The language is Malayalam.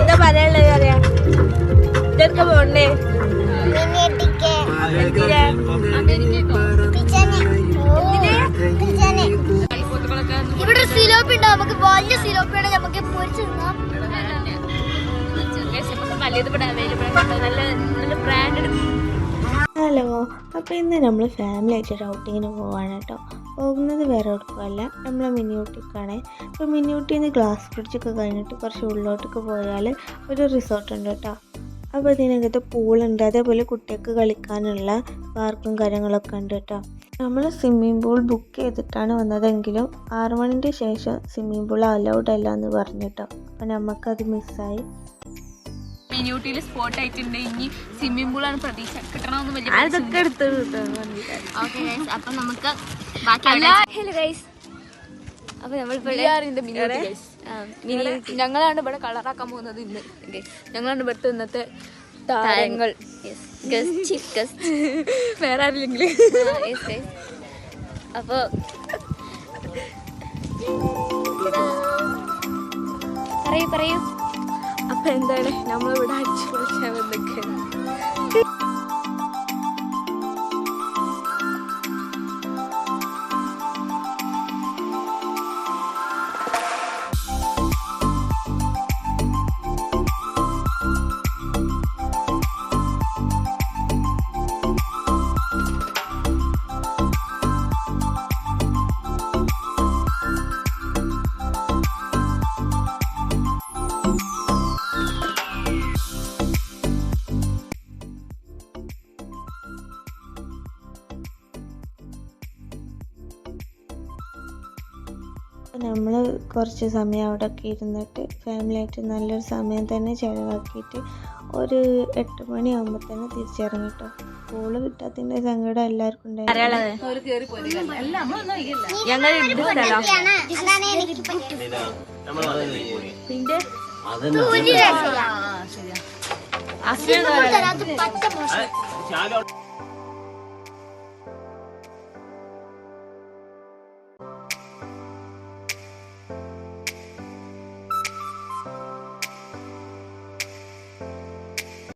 എന്താ പറയാനുള്ളത് അറിയാം? ഇതൊക്കെ പോണ്ടേ ഇവിടെ സിലോപ്പ് ഉണ്ടാവും നമുക്ക് വലിയ സിലോപ്പിയാണ് നമുക്ക് പൊരിച്ചു തിന്നാം. ഹലോ അപ്പോൾ ഇന്ന് നമ്മൾ ഫാമിലി ആയിട്ട് ഔട്ടിങ്ങിന് പോവാണ് കേട്ടോ. പോകുന്നത് വേറെ എവിടേക്കുമല്ല നമ്മളെ മിനിയൂട്ടിക്കാണ് അപ്പോൾ മിനിയൂട്ടിയിൽ നിന്ന് ഗ്ലാസ് ബ്രിഡ്ജൊക്കെ കഴിഞ്ഞിട്ട് കുറച്ച് ഉള്ളിലോട്ടൊക്കെ പോയാൽ ഒരു റിസോർട്ട് ഉണ്ട് കേട്ടോ. അപ്പോൾ ഇതിനകത്ത് പൂളുണ്ട് അതേപോലെ കുട്ടികൾക്ക് കളിക്കാനുള്ള പാർക്കും കാര്യങ്ങളൊക്കെ ഉണ്ട് കേട്ടോ. നമ്മൾ സ്വിമ്മിംഗ് പൂൾ ബുക്ക് ചെയ്തിട്ടാണ് വന്നതെങ്കിലും ആറ് മണിന്റെ ശേഷം സ്വിമ്മിംഗ് പൂൾ അലൗഡ് അല്ല എന്ന് പറഞ്ഞു കേട്ടോ. അപ്പോൾ നമുക്കത് മിസ്സായി മിനിയൂട്ടിയിൽ സ്പോട്ട് ആയിട്ടുണ്ട്. ഇനി സ്വിമ്മിംഗ് പൂളാണ് പ്രതീക്ഷ. കിട്ടണമെന്ന് വലിയ അതൊക്കെ എടുത്ത് ഓക്കെ ഗൈസ് അപ്പൊ നമുക്ക് ബാക്കി ഹലോ ഗൈസ് അപ്പൊ നമ്മളിവിടെ ഞങ്ങളാണ് ഇവിടെ കളറാക്കാൻ പോകുന്നത് ഇന്ന്. ഞങ്ങളാണ് ഇവിടുത്തെ ഇന്നത്തെ താരങ്ങൾ. വേറെ ആരില്ലെങ്കിൽ അപ്പൊ പറയൂ പറയൂ. അപ്പൊ എന്താണ്? നമ്മളിവിടെ അടിച്ചു പൊളിക്കാൻ വന്നിട്ട് നമ്മൾ കുറച്ച് സമയം അവിടെ ഒക്കെ ഇരുന്നിട്ട് ഫാമിലിയായിട്ട് നല്ലൊരു സമയം തന്നെ ചിലവാക്കിയിട്ട് ഒരു എട്ട് മണിയാകുമ്പോൾ തന്നെ തിരിച്ചിറങ്ങി കേട്ടോ സ്കൂൾ കിട്ടാത്തതിന്റെ സങ്കടം എല്ലാവർക്കും ഉണ്ടായിരുന്നു.